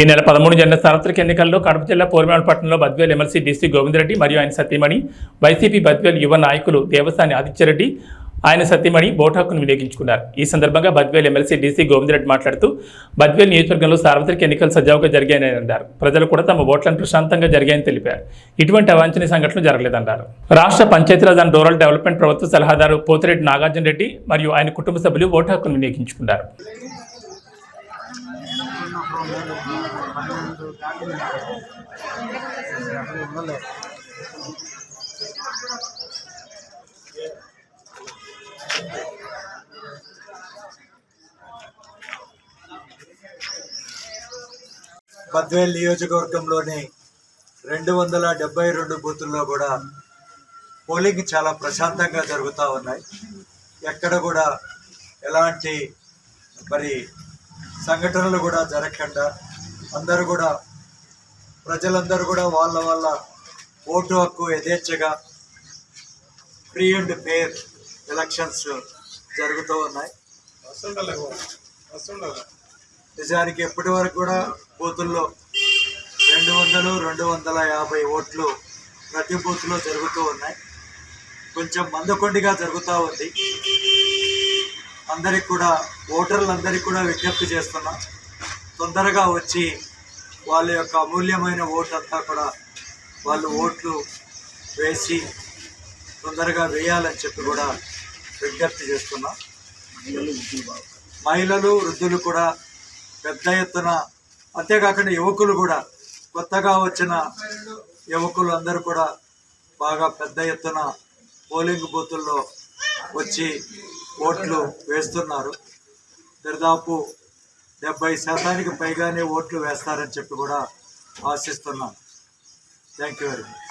ఈ నెల పదమూడు జన సార్వత్రిక ఎన్నికల్లో కడప జిల్లా పట్టణంలో బద్వేల్ ఎమ్మెల్సీ డీసీ గోవిందరెడ్డి మరియు ఆయన సతీమణి వైసీపీ బద్వేల్ యువ నాయకులు దేవసాని ఆదిత్యరెడ్డి ఆయన సతీమణి బోటాకును వినియోగించుకున్నారు. ఈ సందర్భంగా బద్వేల్ ఎమ్మెల్సీ డీసీ గోవిందరెడ్డి మాట్లాడుతూ బద్వేల్ నియోజకవర్గంలో సార్వత్రిక ఎన్నికలు సజావుగా జరిగాయని అన్నారు. ప్రజలు కూడా తమ ఓట్లను ప్రశాంతంగా జరిగాయని తెలిపారు. ఇటువంటి అవాంఛనీయ సంఘటనలు జరగలేదన్నారు. రాష్ట్ర పంచాయతీరాజ్ అండ్ రూరల్ డెవలప్మెంట్ ప్రభుత్వ సలహాదారు పోతిరెడ్డి నాగార్జున రెడ్డి మరియు ఆయన కుటుంబ సభ్యులు ఓటు హక్కును వినియోగించుకున్నారు. బద్వేల్ నియోజకవర్గంలోని రెండు వందల డెబ్బై రెండు బూతుల్లో కూడా పోలింగ్ చాలా ప్రశాంతంగా జరుగుతూ ఉన్నాయి. ఎక్కడ కూడా ఎలాంటి మరి సంఘటనలు కూడా జరగకుండా అందరూ కూడా ప్రజలందరూ కూడా వాళ్ళ వాళ్ళ ఓటు హక్కు యథేచ్ఛగా ఫ్రీ అండ్ ఫేర్ ఎలక్షన్స్ జరుగుతూ ఉన్నాయి. నిజానికి ఎప్పటి వరకు కూడా బూతుల్లో రెండు వందలు రెండు వందల యాభై ఓట్లు ప్రతి బూత్లో జరుగుతూ ఉన్నాయి. కొంచెం మందకొండిగా జరుగుతూ ఉంది. అందరికి కూడా ఓటర్లందరికీ కూడా విజ్ఞప్తి చేస్తున్నాం. తొందరగా వచ్చి వాళ్ళ యొక్క అమూల్యమైన ఓటు అంతా కూడా వాళ్ళు ఓట్లు వేసి తొందరగా వేయాలని చెప్పి కూడా విజ్ఞప్తి చేస్తున్నా. మహిళలు వృద్ధులు కూడా పెద్ద ఎత్తున అంతేకాకుండా యువకులు కూడా కొత్తగా వచ్చిన యువకులు అందరూ కూడా బాగా పెద్ద ఎత్తున పోలింగ్ బూతుల్లో వచ్చి ఓట్లు వేస్తున్నారు. దాదాపు డెబ్బై శాతానికి పైగానే ఓట్లు వేస్తారని చెప్పి కూడా ఆశిస్తున్నాం. Thank you very much